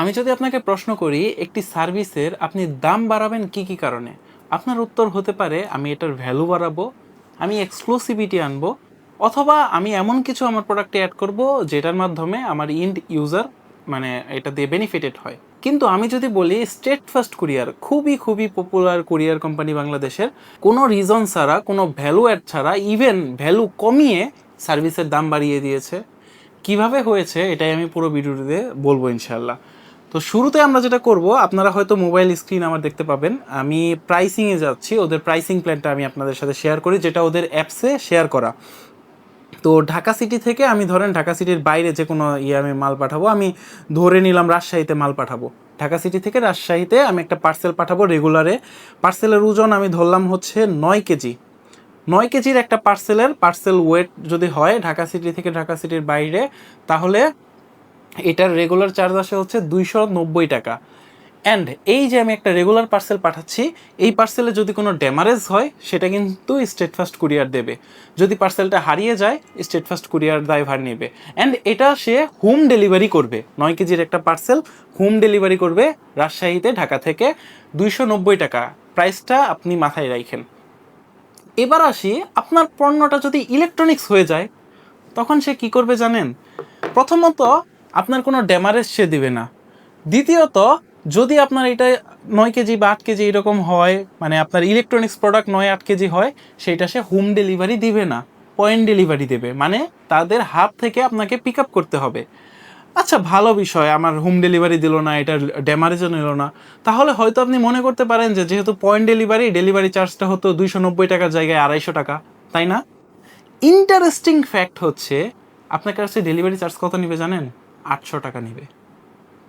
আমি যদি আপনাকে প্রশ্ন করি, একটি সার্ভিসের আপনি দাম বাড়াবেন কি কি কারণে? আপনার উত্তর হতে পারে, আমি এটার ভ্যালু বাড়াবো, আমি এক্সক্লুসিভিটি আনব, অথবা আমি এমন কিছু আমার প্রোডাক্টে অ্যাড করব, যেটার মাধ্যমে আমার ইন্ড ইউজার মানে এটা দিয়ে বেনিফিটেড হয়। কিন্তু আমি যদি বলি স্টেট ফার্স্ট কুরিয়ার খুবই খুবই পপুলার কুরিয়ার কোম্পানি বাংলাদেশের, কোনো রিজন ছাড়া, কোনো ভ্যালু অ্যাড ছাড়া ইভেন ভ্যালু কমিয়ে সার্ভিসের দাম বাড়িয়ে দিয়েছে। কীভাবে হয়েছে, এটাই আমি পুরো ভিডিওটিতে বলব ইনশাল্লাহ তো শুরুতে আমরা যেটা করব, আপনারা হয়তো মোবাইল স্ক্রিন আমার দেখতে পাবেন। আমি প্রাইসিংয়ে যাচ্ছি, ওদের প্রাইসিং প্ল্যানটা আমি আপনাদের সাথে শেয়ার করি, যেটা ওদের অ্যাপসে শেয়ার করা। তো ঢাকা সিটি থেকে আমি ধরেন, ঢাকা সিটির বাইরে যে কোনো ইয়ে আমি মাল পাঠাবো, আমি ধরে নিলাম রাজশাহীতে মাল পাঠাবো। ঢাকা সিটি থেকে রাজশাহীতে আমি একটা পার্সেল পাঠাবো রেগুলারে পার্সেলের ওজন আমি ধরলাম হচ্ছে নয় কেজি। নয় কেজির একটা পার্সেলের পার্সেল ওয়েট যদি হয় ঢাকা সিটি থেকে ঢাকা সিটির বাইরে, তাহলে এটার রেগুলার চার্জ আসে হচ্ছে দুইশো নব্বই টাকা। অ্যান্ড এই যে আমি একটা রেগুলার পার্সেল পাঠাচ্ছি, এই পার্সেলে যদি কোনো ড্যামারেজ হয়, সেটা কিন্তু স্টেট ফার্স্ট কুরিয়ার দেবে। যদি পার্সেলটা হারিয়ে যায় স্টেট ফার্স্ট কুরিয়ার দায়ভার নেবে। অ্যান্ড এটা সে হোম ডেলিভারি করবে। নয় কেজির একটা পার্সেল হোম ডেলিভারি করবে রাজশাহীতে, ঢাকা থেকে দুইশো নব্বই টাকা। প্রাইসটা আপনি মাথায় রাখেন। এবার আসি, আপনার পণ্যটা যদি ইলেকট্রনিক্স হয়ে যায়, তখন সে কি করবে জানেন? প্রথমত আপনার কোনো ড্যামারেজ সে দিবে না। দ্বিতীয়ত, যদি আপনার এটা নয় কেজি বা আট কেজি এরকম হয় মানে আপনার ইলেকট্রনিক্স প্রোডাক্ট নয়, আট কেজি হয় সেইটা সে হোম ডেলিভারি দিবে না পয়েন্ট ডেলিভারি দেবে মানে তাদের হাত থেকে আপনাকে পিক আপ করতে হবে। আচ্ছা ভালো বিষয়, আমার হোম ডেলিভারি দিল না, এটার ড্যামারেজও নিল না। তাহলে হয়তো আপনি মনে করতে পারেন যে, যেহেতু পয়েন্ট ডেলিভারি ডেলিভারি চার্জটা হতো দুইশো নব্বই টাকার জায়গায় আড়াইশো টাকা, তাই না? ইন্টারেস্টিং ফ্যাক্ট হচ্ছে, আপনার কাছে ডেলিভারি চার্জ কত নিবে জানেন? আটশো টাকা নিবে।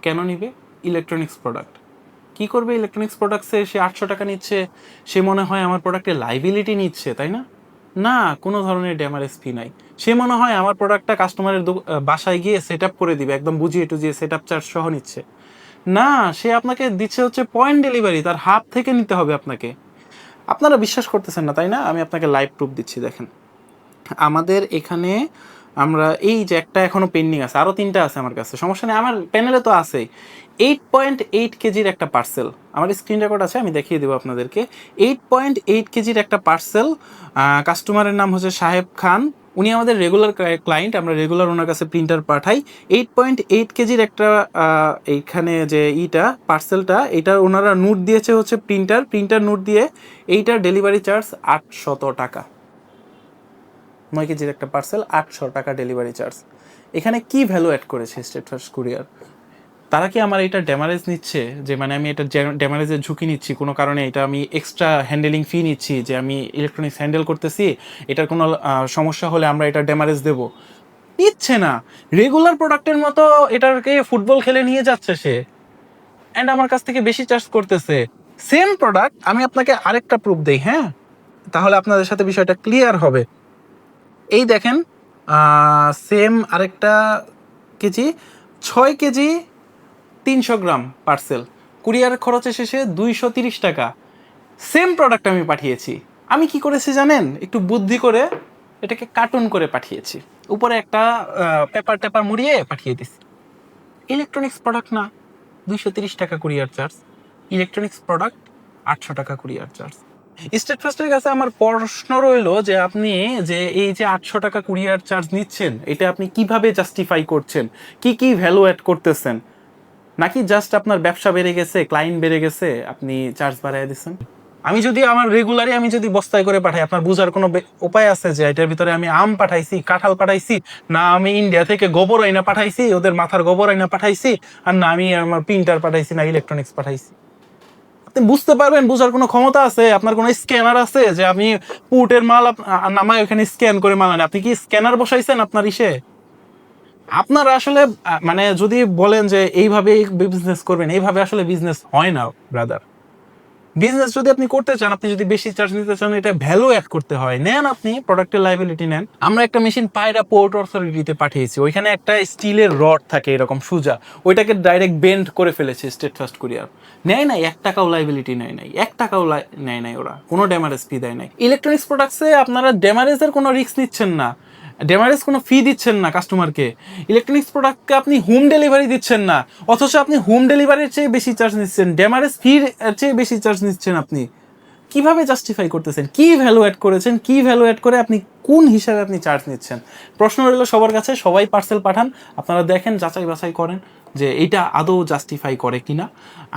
কেন নিবে? ইলেকট্রনিক্স প্রোডাক্ট কি করবে ইলেকট্রনিক্স প্রোডাক্টসে সে আটশো টাকা নিচ্ছে, সে মনে হয় আমার প্রোডাক্টের লাইবিলিটি নিচ্ছে, তাই না? না, কোনো ধরনের ড্যামারেজ ফি নাই। সে মনে হয় আমার প্রোডাক্টটা কাস্টমারের বাসায় গিয়ে সেট আপ করে দিবে, একদম বুঝিয়ে টুজিয়ে সেট আপ চার্জ সহ নিচ্ছে। না, সে আপনাকে দিচ্ছে হচ্ছে পয়েন্ট ডেলিভারি তার হাত থেকে নিতে হবে আপনাকে। আপনারা বিশ্বাস করতেছেন না, তাই না? আমি আপনাকে লাইভ প্রুফ দিচ্ছি, দেখেন। আমাদের এখানে আমরা, এই যে একটা এখনও পেন্ডিং আছে আরও তিনটা আছে আমার কাছে। সমস্যা নেই, আমার প্যানেলে তো আছেই এইট পয়েন্ট এইট কেজির একটা পার্সেল আমার স্ক্রিন রেকর্ড আছে, আমি দেখিয়ে দেবো আপনাদেরকে। এইট পয়েন্ট এইট কেজির একটা পার্সেল কাস্টমারের নাম হচ্ছে সাহেব খান। উনি আমাদের রেগুলার ক্লায়েন্ট আমরা রেগুলার ওনার কাছে প্রিন্টার পাঠাই। এইট পয়েন্ট এইট কেজির একটা এইখানে যে ইটা পার্সেলটা এটা ওনারা নোট দিয়েছে হচ্ছে প্রিন্টার প্রিন্টার নোট দিয়ে এইটার ডেলিভারি চার্জ আটশত টাকা। নয় কেজির একটা পার্সেল আটশো টাকা ডেলিভারি চার্জ এখানে কি ভ্যালু অ্যাড করেছে স্টেট ফার্স্ট কুরিয়ার তারা কি আমার এটা ড্যামারেজ নিচ্ছে? যে মানে আমি এটা ড্যামারেজের ঝুঁকি নিচ্ছি, কোনো কারণে এটা আমি এক্সট্রা হ্যান্ডেলিং ফি নিচ্ছি, যে আমি ইলেকট্রনিক্স হ্যান্ডেল করতেছি, এটার কোনো সমস্যা হলে আমরা এটা ড্যামারেজ দেব। নিচ্ছে না। রেগুলার প্রোডাক্টের মতো এটাকে ফুটবল খেলে নিয়ে যাচ্ছে সে। অ্যান্ড আমার কাছ থেকে বেশি চার্জ করতেছে। সেম প্রোডাক্ট আমি আপনাকে আরেকটা প্রুফ দেই হ্যাঁ? তাহলে আপনাদের সাথে বিষয়টা ক্লিয়ার হবে। এই দেখেন সেম আরেকটা কেজি, ছয় কেজি তিনশো গ্রাম পার্সেল কুরিয়ার খরচে শেষে দুইশো তিরিশ টাকা। সেম প্রোডাক্ট আমি পাঠিয়েছি। আমি কি করেছি জানেন? একটু বুদ্ধি করে এটাকে কার্টুন করে পাঠিয়েছি। উপরে একটা পেপার টেপার মুড়িয়ে পাঠিয়ে দিছি। ইলেকট্রনিক্স প্রোডাক্ট না। দুইশো তিরিশ টাকা কুরিয়ার চার্জ ইলেকট্রনিক্স প্রোডাক্ট আটশো টাকা কুরিয়ার চার্জ স্টেট ফার্স্টের কাছে আমার প্রশ্ন রইল যে আপনি যে এই যে আটশো টাকা কুরিয়ার চার্জ নিচ্ছেন, এটা আপনি কীভাবে জাস্টিফাই করছেন? কি কি ভ্যালু অ্যাড করতেছেন? নাকি জাস্ট আপনার ব্যবসা বেড়ে গেছে ক্লায়েন্ট বেড়ে গেছে, আপনি চার্জ বাড়াই দিচ্ছেন আমি যদি আমার রেগুলারই আমি যদি বস্তায় করে পাঠাই, আপনার বোঝার কোনো উপায় আছে যে এটার ভিতরে আমি আম পাঠাইছি, কাঁঠাল পাঠাইছি, না আমি ইন্ডিয়া থেকে গোবর আইনা পাঠাইছি, ওদের মাথার গোবর আইনা পাঠাইছি, আর না আমি আমার প্রিন্টার পাঠাইছি, না ইলেকট্রনিক্স পাঠাইছি? আপনি বুঝতে পারবেন, বুঝার কোনো ক্ষমতা আছে? আপনার কোনো স্ক্যানার আছে যে আমি পুটের মাল নামায় ওখানে স্ক্যান করে মাল আনি? আপনি কি স্ক্যানার বসাইছেন আপনার ইসে? আপনারা আসলে মানে যদি বলেন যে এইভাবে বিজনেস করবেন, এইভাবে আসলে বিজনেস হয় না ব্রাদার বিজনেস যদি আপনি করতে চান, আপনি যদি বেশি চার্জ নিতে চান, এটা ভ্যালু অ্যাড করতে হয়। নেন আপনি প্রোডাক্টের লাইবিলিটি নেন। আমরা একটা মেশিন পায়রা পোর্ট অথরিটিতে পাঠিয়েছি। ওইখানে একটা স্টিলের রড থাকে, এরকম সুজা। ওইটাকে ডাইরেক্ট বেন্ড করে ফেলেছে স্টেট ফার্স্ট কুরিয়ার নেয় নাই, এক টাকাও লাইবিলিটি নেয় নাই। এক টাকাও নেয় নাই ওরা। কোনো ড্যামারেজ ফি দেয় নাই। ইলেকট্রনিক্স প্রোডাক্টসে আপনারা ড্যামারেজের কোনো রিস্ক নিচ্ছেন না। ডেমারেজ কোনো ফি দিচ্ছেন না কাস্টমারকে ইলেকট্রনিক্স প্রোডাক্টকে আপনি হোম ডেলিভারি দিচ্ছেন না। অথচ আপনি হোম ডেলিভারির চেয়ে বেশি চার্জ নিচ্ছেন। ডেমারেজ ফির চেয়ে বেশি চার্জ নিচ্ছেন আপনি। কীভাবে জাস্টিফাই করতেছেন? কি ভ্যালু অ্যাড করেছেন? কি ভ্যালু অ্যাড করে আপনি কোন হিসাবে আপনি চার্জ নিচ্ছেন? প্রশ্ন রইল সবার কাছে, সবাই পার্সেল পাঠান। আপনারা দেখেন, যাচাই বাছাই করেন যে এইটা আদৌ জাস্টিফাই করে কিনা।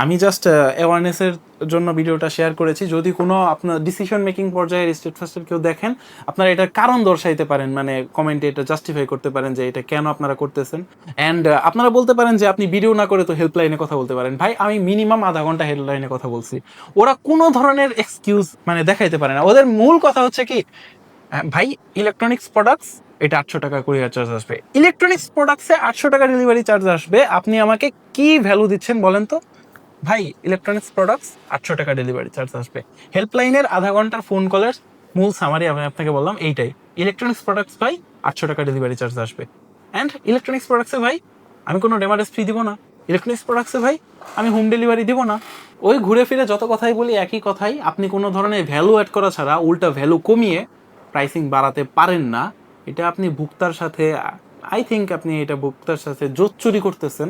আমি জাস্ট অ্যাওয়ারনেসের জন্য ভিডিওটা শেয়ার করেছি। যদি কোনো আপনার ডিসিশন মেকিং পর্যায়ে স্টেট ফার্স্টের কেউ দেখেন, আপনারা এটার কারণ দর্শাইতে পারেন। মানে কমেন্টে এটা জাস্টিফাই করতে পারেন যে এটা কেন আপনারা করতেছেন। অ্যান্ড আপনারা বলতে পারেন যে আপনি ভিডিও না করে তো হেল্পলাইনে কথা বলতে পারেন। ভাই, আমি মিনিমাম আধা ঘণ্টা হেল্পলাইনে কথা বলছি। ওরা কোনো ধরনের এক্সকিউজ মানে দেখাইতে পারে না। ওদের মূল কথা হচ্ছে কি ভাই ইলেকট্রনিক্স প্রোডাক্টস এটা আটশো টাকা কুরিয়ার চার্জ আসবে। ইলেকট্রনিক্স প্রোডাক্টসে আটশো টাকা ডেলিভারি চার্জ আসবে। আপনি আমাকে কি ভ্যালু দিচ্ছেন বলেন তো? ভাই ইলেকট্রনিক্স প্রোডাক্টস আটশো টাকা ডেলিভারি চার্জ আসবে। হেল্পলাইনের আধা ঘণ্টার ফোন কলের মূল সামারি আমি আপনাকে বললাম এইটাই। ইলেকট্রনিক্স প্রোডাক্টস ভাই, আটশো টাকা ডেলিভারি চার্জ আসবে। অ্যান্ড ইলেকট্রনিক্স প্রোডাক্টসে ভাই, আমি কোনো ডেমারেজ ফ্রি দিব না। ইলেকট্রনিক্স প্রোডাক্টসে ভাই, আমি হোম ডেলিভারি দিব না। ওই ঘুরে ফিরে যত কথাই বলি একই কথাই, আপনি কোনো ধরনের ভ্যালু অ্যাড করা ছাড়া উল্টা ভ্যালু কমিয়ে প্রাইসিং বাড়াতে পারেন না, এটা আপনি ভুক্তার সাথে আই থিঙ্ক আপনি এটা ভুক্তার সাথে জোট চুরি করতেছেন,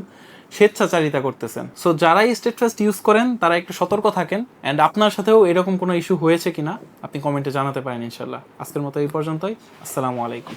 স্বেচ্ছাচারিতা করতেছেন। সো যারাই স্টেট ফার্স্ট ইউজ করেন, তারা একটু সতর্ক থাকেন অ্যান্ড আপনার সাথেও এরকম কোনো ইস্যু হয়েছে কিনা, আপনি কমেন্টে জানাতে পারেন ইনশাল্লাহ আজকের মতো এই পর্যন্তই, আসসালামু আলাইকুম।